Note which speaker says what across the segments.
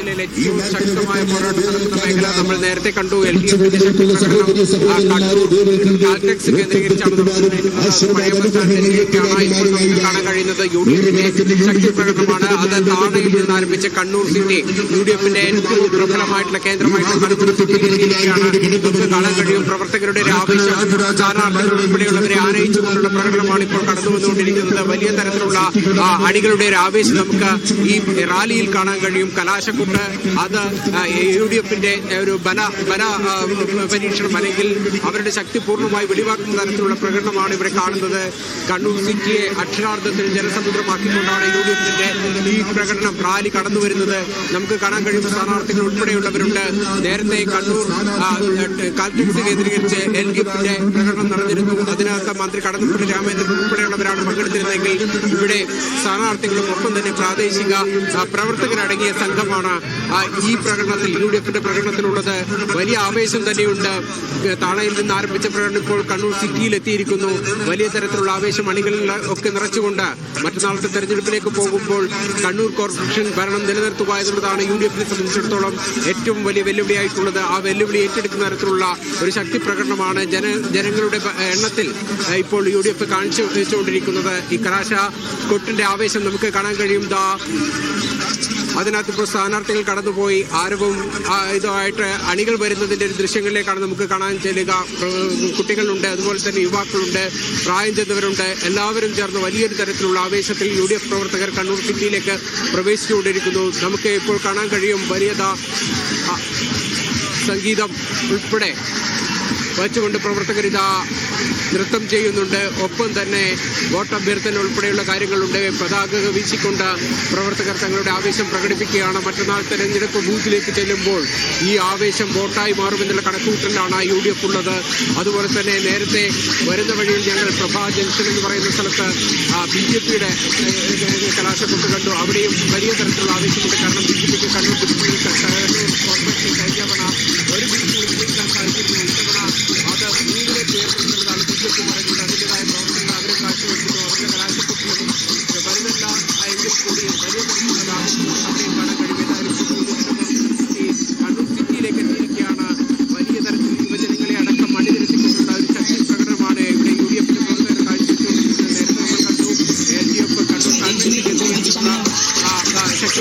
Speaker 1: ജില്ലയിലെ ഏറ്റവും ശക്തമായ പോരാട്ടം നടക്കുന്ന മേഖല നമ്മൾ നേരത്തെ കണ്ടു. എൽ ഡി എഫിന്റെ കാൽടെക്സ് കേന്ദ്രീകരിച്ചാണ് പഴയ ബസ് ഇപ്പോൾ നമുക്ക് കാണാൻ കഴിയുന്നത്. യു ഡി എഫിന്റെ ശക്തി പ്രകടനമാണ് അത് താണയിൽ നിന്ന് ആരംഭിച്ച കണ്ണൂർ സിറ്റി. യു ഡി എഫിന്റെ ഏറ്റവും പ്രബലമായിട്ടുള്ള കേന്ദ്രമായിട്ടുള്ള കണ്ണൂർ സിറ്റിയിലേക്കാണ് നമുക്ക് കാണാൻ കഴിയും പ്രവർത്തകരുടെ ഒരു ആവേശം. സ്ഥാനാർത്ഥികൾ ഉൾപ്പെടെയുള്ളവരെ ആനയിച്ചുകൊണ്ടുള്ള പ്രകടനമാണ് ഇപ്പോൾ കടന്നു വന്നുകൊണ്ടിരിക്കുന്നത് വലിയ തരത്തിലുള്ള അണികളുടെ ഒരു ആവേശം നമുക്ക് ഈ റാലിയിൽ കാണാൻ കഴിയും. കലാശക്കുട്ട് അത് യു ഡി എഫിന്റെ ഒരു ബല ബല പരീക്ഷണം അല്ലെങ്കിൽ അവരുടെ ശക്തി പൂർണമായി വെളിവാക്കുന്ന തരത്തിലുള്ള പ്രകടനമാണ് ഇവിടെ കാണുന്നത്. കണ്ണൂർ സിറ്റിയെ അക്ഷരാർത്ഥത്തിൽ ജനസമുദ്രമാക്കിക്കൊണ്ടാണ് യു ഡി എഫിന്റെ ഈ പ്രകടനം റാലി കടന്നു വരുന്നത് നമുക്ക് കാണാൻ കഴിയുന്ന സ്ഥാനാർത്ഥികൾ ഉൾപ്പെടെയുള്ളവരുണ്ട്. നേരത്തെ കണ്ണൂർ കാൽക്കുട്ടി കേന്ദ്രീകരിച്ച് എൽ ഡി എഫിന്റെ പ്രകടനം നടന്നിരുന്നു. അതിനകത്ത് മന്ത്രി കടന്നപ്പള്ളി രാമേന്ദ്രൻ ഉൾപ്പെടെയുള്ളവരാണ് പങ്കെടുത്തിരുന്നെങ്കിൽ ഇവിടെ സ്ഥാനാർത്ഥികളും ഒപ്പം തന്നെ പ്രാദേശിക പ്രവർത്തകരടങ്ങിയ സംഘമാണ് ഈ പ്രകടനത്തിൽ യു ഡി എഫിന്റെ പ്രകടനത്തിലുള്ളത് വലിയ ആവേശം തന്നെയുണ്ട്. താണയിൽ നിന്ന് ആരംഭിച്ച പ്രകടനം ഇപ്പോൾ കണ്ണൂർ സിറ്റിയിൽ എത്തിയിരിക്കുന്നു. വലിയ തരത്തിലുള്ള ആവേശം അണികളിൽ ഒക്കെ നിറച്ചുകൊണ്ട് മറ്റന്നാളത്തെ തെരഞ്ഞെടുപ്പിലേക്ക് പോകുമ്പോൾ കണ്ണൂർ കോർപ്പറേഷൻ ഭരണം നിലനിർത്തുക എന്നുള്ളതാണ് യു ഡി എഫിനെ സംബന്ധിച്ചിടത്തോളം ഏറ്റവും വലിയ വെല്ലുവിളിയായിട്ടുള്ളത്. ആ വെല്ലുവിളി ഏറ്റെടുക്കുന്ന തരത്തിലുള്ള ഒരു ശക്തി പ്രകടനമാണ് ജന ജനങ്ങളുടെ എണ്ണത്തിൽ ഇപ്പോൾ യു ഡി എഫ് കാണിച്ചു വെച്ചുകൊണ്ടിരിക്കുന്നത്. ഈ കലാശ കൊട്ടിന്റെ ആവേശം നമുക്ക് കാണാൻ കഴിയും. ദാ അതിനകത്ത് ഇപ്പോൾ സ്ഥാനാർത്ഥികൾ കടന്നുപോയി. ആരവും ഇതുമായിട്ട് അണികൾ വരുന്നതിന്റെ ഒരു ദൃശ്യങ്ങളിലേക്കാണ് നമുക്ക് കാണാൻ ചെല്ലുക. കുട്ടികളുണ്ട് അതുപോലെ തന്നെ യുവാക്കളുണ്ട് പ്രായം ചെന്നവരുണ്ട്. എല്ലാവരും ചേർന്ന് വലിയൊരു തരത്തിലുള്ള ആവേശത്തിൽ യു ഡി എഫ് പ്രവർത്തകർ കണ്ണൂർ സിറ്റിയിലേക്ക് പ്രവേശിച്ചുകൊണ്ടിരിക്കുന്നു. നമുക്ക് ഇപ്പോൾ കാണാൻ കഴിയും വലിയത സംഗീതം ഉൾപ്പെടെ. വച്ചുകൊണ്ട് പ്രവർത്തകർ ഇതാ നൃത്തം ചെയ്യുന്നുണ്ട്. ഒപ്പം തന്നെ വോട്ടഭ്യർത്ഥന ഉൾപ്പെടെയുള്ള കാര്യങ്ങളുണ്ട്. പതാക വീശിക്കൊണ്ട് പ്രവർത്തകർ തങ്ങളുടെ ആവേശം പ്രകടിപ്പിക്കുകയാണ്. മറ്റന്നാൾ തെരഞ്ഞെടുപ്പ് ബൂത്തിലേക്ക് ചെല്ലുമ്പോൾ ഈ ആവേശം വോട്ടായി മാറുമെന്നുള്ള കണക്കുകൂട്ടലാണ് യു ഡി എഫ് ഉള്ളത്. അതുപോലെ തന്നെ നേരത്തെ വരുന്ന വഴിയിൽ ഞങ്ങൾ പ്രഭാ ജംഗ്ഷൻ എന്ന് പറയുന്ന സ്ഥലത്ത് ബി ജെ പിയുടെ കലാശക്കൊട്ട് കണ്ടു. അവിടെയും വലിയ തരത്തിലുള്ള ആവേശമുണ്ട്. കാരണം ബി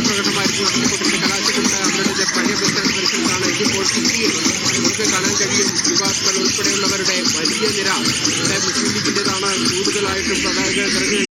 Speaker 1: പ്രകടമായിരുന്നു അദ്ദേഹത്തിന്റെ കലാശകൊണ്ട അവരുടെ പഴയ ബന്ധനുസരിച്ചാണ് ഇപ്പോൾ ഇന്ത്യയിൽ നമുക്ക് കാണാൻ കഴിയും യുവാക്കൾ ഉൾപ്പെടെയുള്ളവരുടെ വലിയ നിര മുസ്ലിം ലീഗിന്റെതാണ് കൂടുതലായിട്ടും പ്രധാന